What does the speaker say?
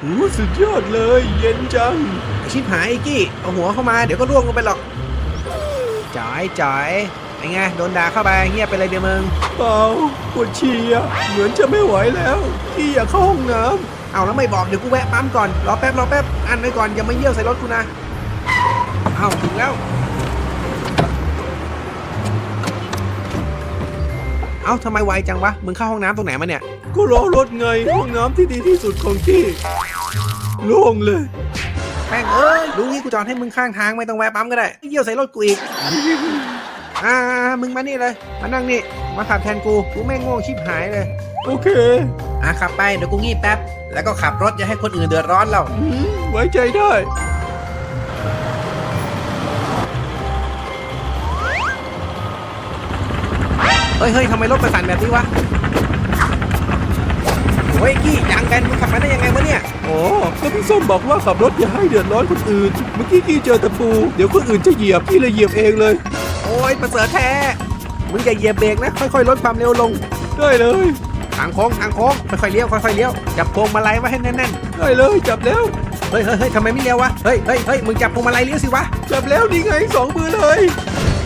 โอ้สุดยอดเลย เย็นจัง ชิบหายไอ้กี้ เอาหัวเข้ามาเดี๋ยวก็ร่วงลงไปหรอกจ๋อยจ๋อยไอ้ไงโดนด่าเข้าไปเงียบไปเลยเดี๋ยวมึงเปล่าปวดฉี่อะเหมือนจะไม่ไหวแล้วที่อยากเข้าห้องน้เอาแล้วไม่บอกเดี๋ยวกูแวะปั๊มก่อนรอแป๊บรอแป๊บอันไว้ก่อนอย่ามาเยี่ยวใส่รถกูนะเอาถึงแล้ว อาทำไมไวจังวะ มึงเข้าห้องน้ำตรงไหนมาเนี่ยำก็รอรถไงห้องน้ำที่ดีที่สุดของที่โล่งเลย แม่งเอ้ยรู้งี้กูจอดให้มึงข้างทางไม่ต้องแวะปั๊มก็ได้เยี่ยวใส่รถกูอีก อ่า มึงมานี่เลย มานั่งนี่ มาขับแทนกู กูแม่งง่วงชิบหายเลย โอเคอะขับไปเดี๋ยวกูงีบแป๊บ แล้วก็ขับรถอย่าให้คนอื่นเดือดร้อนเรา อืมไว้ใจได้ เฮ้ยเฮ้ยทำไมรถประสานแบบนี้วะโอ้ยกี้ยางแบนมึงขับมาได้ยังไงวะเนี่ย อ๋อก็พี่ส้มบอกว่าขับรถอย่าให้เดือดร้อนคนอื่น เมื่อกี้กี้เจอตะปู เดี๋ยวคนอื่นจะเหยียบพี่เลยเหยียบเองเลย โอ้ยประเสริฐแท้ มึงอย่าเหยียบเบรกนะ ค่อยๆลดความเร็วลง ได้เลย ทางโค้งทางโค้งค่อยๆเลี้ยวค่อยๆเลี้ยว จับพวงมาลัยไว้ให้แน่นได้เลยจับแล้วๆเฮ้ยเฮ้ยเฮ้ยทำไมไม่เลี้ยววะ เฮ้ยเฮ้ยเฮ้ยมึงจับพวงมาลัยเลี้ยวสิวะ จับแล้วนี่ไงสองมือเลยเ